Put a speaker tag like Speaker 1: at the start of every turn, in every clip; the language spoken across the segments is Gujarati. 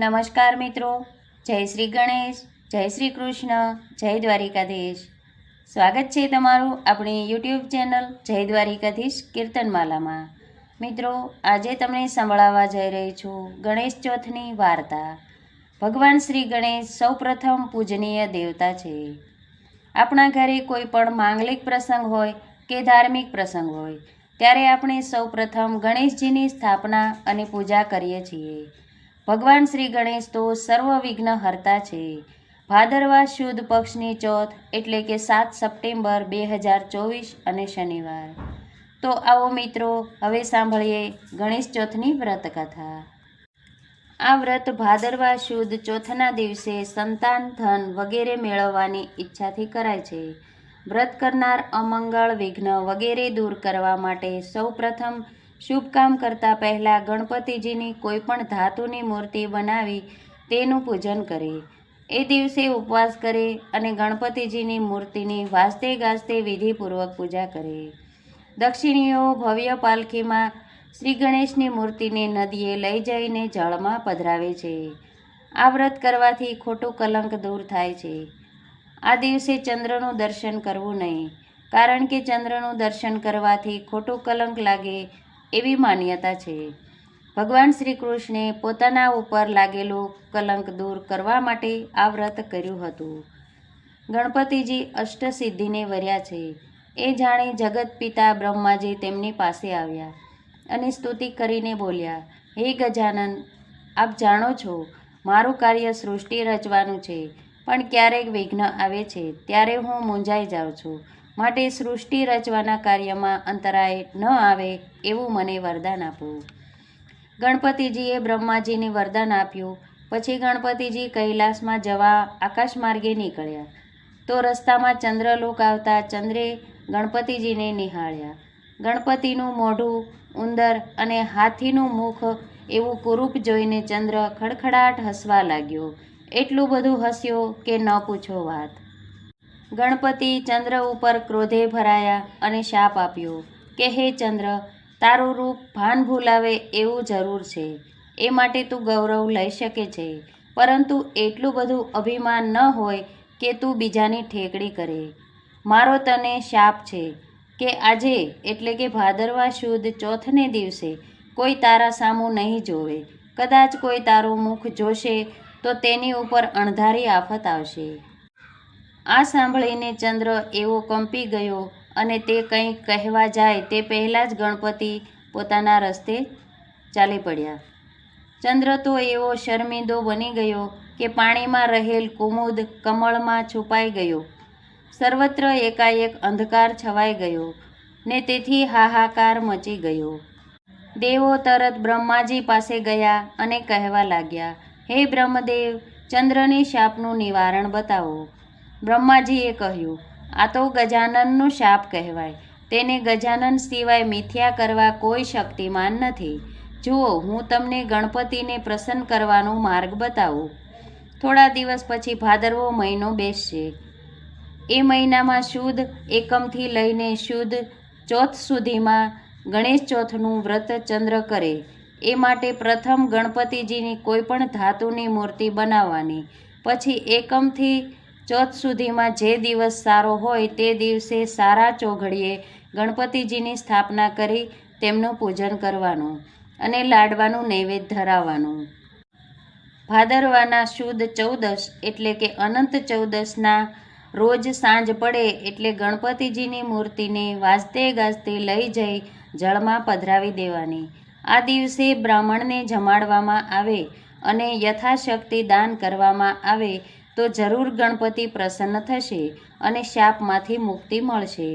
Speaker 1: નમસ્કાર મિત્રો. જય શ્રી ગણેશ, જય શ્રી કૃષ્ણ, જય દ્વારિકાધીશ. સ્વાગત છે તમારું આપણી યુટ્યુબ ચેનલ જય દ્વારિકાધીશ કીર્તનમાલામાં. મિત્રો, આજે તમને સંભળાવવા જઈ રહી છું ગણેશ ચોથની વાર્તા. ભગવાન શ્રી ગણેશ સૌપ્રથમ પૂજનીય દેવતા છે. આપણા ઘરે કોઈ પણ માંગલિક પ્રસંગ હોય કે ધાર્મિક પ્રસંગ હોય, ત્યારે આપણે સૌપ્રથમ ગણેશજીની સ્થાપના અને પૂજા કરીએ છીએ. ભગવાન શ્રી ગણેશ તો સર્વ વિઘ્ન હરતા છે. ભાદરવા શુદ્ધ પક્ષની ચોથ એટલે કે સાત સપ્ટેમ્બર બે હજાર ચોવીસ અને શનિવાર. તો આવો મિત્રો, હવે સાંભળીએ ગણેશ ચોથની વ્રત કથા આ વ્રત ભાદરવા શુદ્ધ ચોથના દિવસે સંતાન, ધન વગેરે મેળવવાની ઈચ્છાથી કરાય છે. વ્રત કરનાર અમંગળ વિઘ્ન વગેરે દૂર કરવા માટે સૌપ્રથમ શુભ કામ કરતાં પહેલાં ગણપતિજીની કોઈ પણ ધાતુની મૂર્તિ બનાવી તેનું પૂજન કરે. એ દિવસે ઉપવાસ કરે અને ગણપતિજીની મૂર્તિની વાસ્તે ગાજતે વિધિપૂર્વક પૂજા કરે. દક્ષિણીઓ ભવ્ય પાલખીમાં શ્રી ગણેશની મૂર્તિને નદીએ લઈ જઈને જળમાં પધરાવે છે. આ વ્રત કરવાથી ખોટું કલંક દૂર થાય છે. આ દિવસે ચંદ્રનું દર્શન કરવું નહીં, કારણ કે ચંદ્રનું દર્શન કરવાથી ખોટું કલંક લાગે એવી માન્યતા છે. ભગવાન શ્રી કૃષ્ણે પોતાના ઉપર લાગેલું કલંક દૂર કરવા માટે આ વ્રત કર્યું હતું. ગણપતિજી અષ્ટસિદ્ધિને વર્યા છે. એ જાણી જગત પિતા બ્રહ્માજી તેમની પાસે આવ્યા અને સ્તુતિ કરીને બોલ્યા, હે ગજાનન, આપ જાણો છો, મારું કાર્ય સૃષ્ટિ રચવાનું છે, પણ ક્યારેક વિઘ્ન આવે છે, ત્યારે હું મૂંઝાઈ જાઉં છું. માટે સૃષ્ટિ રચવાના કાર્યમાં અંતરાય ન આવે એવું મને વરદાન આપવું ગણપતિજીએ બ્રહ્માજીને વરદાન આપ્યું. પછી ગણપતિજી કૈલાસમાં જવા આકાશ માર્ગે નીકળ્યા. તો રસ્તામાં ચંદ્રલોક આવતા ચંદ્રે ગણપતિજીને નિહાળ્યા. ગણપતિનું મોઢું ઉંદર અને હાથીનું મુખ એવું કુરૂપ જોઈને ચંદ્ર ખડખડાટ હસવા લાગ્યો. એટલું બધું હસ્યો કે ન પૂછો વાત. ગણપતિ ચંદ્ર ઉપર ક્રોધે ભરાયા અને શાપ આપ્યો. કે હે ચંદ્ર, તારું રૂપ ભાન ભૂલાવે એવું જરૂર છે. એ માટે તું ગૌરવ લઈ શકે છે. પરંતુ એટલું બધું અભિમાન ન હોય કે તું બીજાની ઠેકડી કરે. મારો તને શાપ છે કે આજે, એટલે કે ભાદરવા શુદ્ધ ચોથને દિવસે, કોઈ તારા સામું નહીં જોવે. કદાચ કોઈ તારું મુખ જોશે તો તેની ઉપર અણધારી આફત આવશે. આ સાંભળીને ચંદ્ર એવો કંપી ગયો અને તે કંઈ કહેવા જાય તે પહેલાં જ ગણપતિ પોતાના રસ્તે ચાલી પડ્યા. ચંદ્ર તો એવો શર્મિંદો બની ગયો કે પાણીમાં રહેલ કુમુદ કમળમાં છુપાઈ ગયો. સર્વત્ર એકાએક અંધકાર છવાઈ ગયો ને તેથી હાહાકાર મચી ગયો. દેવો તરત બ્રહ્માજી પાસે ગયા અને કહેવા લાગ્યા, હે બ્રહ્મદેવ, ચંદ્રની શાપનું નિવારણ બતાવો. બ્રહ્માજીએ કહ્યું, આ તો ગજાનનનું શાપ કહેવાય. તેને ગજાનન સિવાય મિથ્યા કરવા કોઈ શક્તિમાન નથી. જુઓ, હું તમને ગણપતિને પ્રસન્ન કરવાનો માર્ગ બતાવું. થોડા દિવસ પછી ભાદરવો મહિનો બેસશે. એ મહિનામાં શુદ્ધ એકમથી લઈને શુદ્ધ ચોથ સુધીમાં ગણેશ ચોથનું વ્રત ચંદ્ર કરે. એ માટે પ્રથમ ગણપતિજીની કોઈપણ ધાતુની મૂર્તિ બનાવવાની. પછી એકમથી ચોથ સુધીમાં જે દિવસ સારો હોય તે દિવસે સારા ચોઘડીએ ગણપતિજીની સ્થાપના કરી તેમનું પૂજન કરવાનું અને લાડવાનું નૈવેદ્ય ધરાવવાનું. ભાદરવાના શુદ્ધ ચૌદશ એટલે કે અનંત ચૌદશના રોજ સાંજ પડે એટલે ગણપતિજીની મૂર્તિને વાજતે ગાજતે લઈ જઈ જળમાં પધરાવી દેવાની. આ દિવસે બ્રાહ્મણને જમાડવામાં આવે અને યથાશક્તિ દાન કરવામાં આવે તો જરૂર ગણપતિ પ્રસન્ન થશે અને શાપમાંથી મુક્તિ મળશે.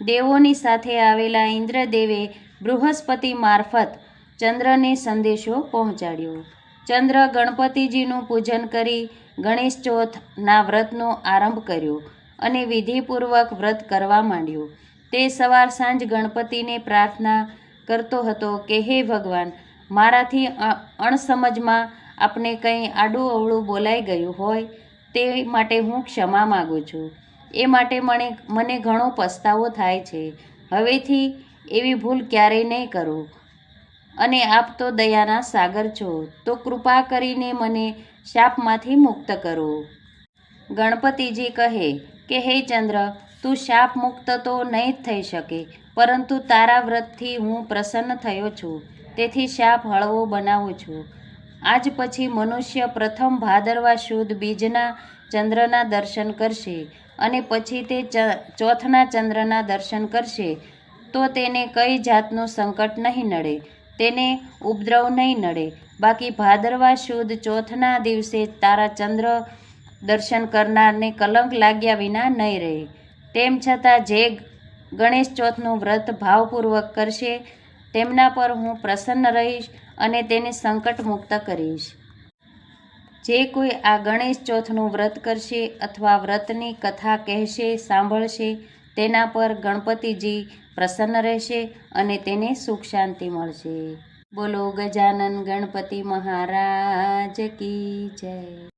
Speaker 1: દેવોની સાથે આવેલા ઇન્દ્રદેવે બૃહસ્પતિ મારફત ચંદ્રને સંદેશો પહોંચાડ્યો. ચંદ્ર ગણપતિજીનું પૂજન કરી ગણેશ ચોથના વ્રતનો આરંભ કર્યો અને વિધિપૂર્વક વ્રત કરવા માંડ્યો. તે સવાર સાંજ ગણપતિને પ્રાર્થના કરતો હતો કે, હે ભગવાન, મારાથી અણસમજમાં આપને કંઈ આડું અવળું બોલાઈ ગયું હોય તે માટે હું ક્ષમા માગું છું. એ માટે મને મને ઘણો પસ્તાવો થાય છે. હવેથી એવી ભૂલ ક્યારેય નહીં કરું. અને આપ તો દયાના સાગર છો, તો કૃપા કરીને મને શાપમાંથી મુક્ત કરો. ગણપતિજી કહે કે, હે ચંદ્ર, તું શાપ મુક્ત તો નહીં જ થઈ શકે, પરંતુ તારા વ્રતથી હું પ્રસન્ન થયો છું. તેથી શાપ હળવો બનાવું છું. આજ પછી મનુષ્ય પ્રથમ ભાદરવા શુદ્ધ બીજના ચંદ્રના દર્શન કરશે અને પછી તે ચોથના ચંદ્રના દર્શન કરશે. તો તેને કઈ જાતનું સંકટ નહીં નડે, તેને ઉપદ્રવ નહીં નડે. બાકી ભાદરવા શુદ્ધ ચોથના દિવસે તારા ચંદ્ર દર્શન કરનારને કલંક લાગ્યા વિના નહીં રહે. તેમ છતાં જે ગણેશ ચોથનું વ્રત ભાવપૂર્વક કરશે તેમના પર હું પ્રસન્ન રહીશ અને તેને સંકટ મુક્ત કરીશ. જે કોઈ આ ગણેશ ચોથનું વ્રત કરશે અથવા વ્રતની કથા કહેશે, સાંભળશે, તેના પર ગણપતિજી પ્રસન્ન રહેશે અને તેને સુખ શાંતિ મળશે. બોલો ગજાનન ગણપતિ મહારાજ કી જય.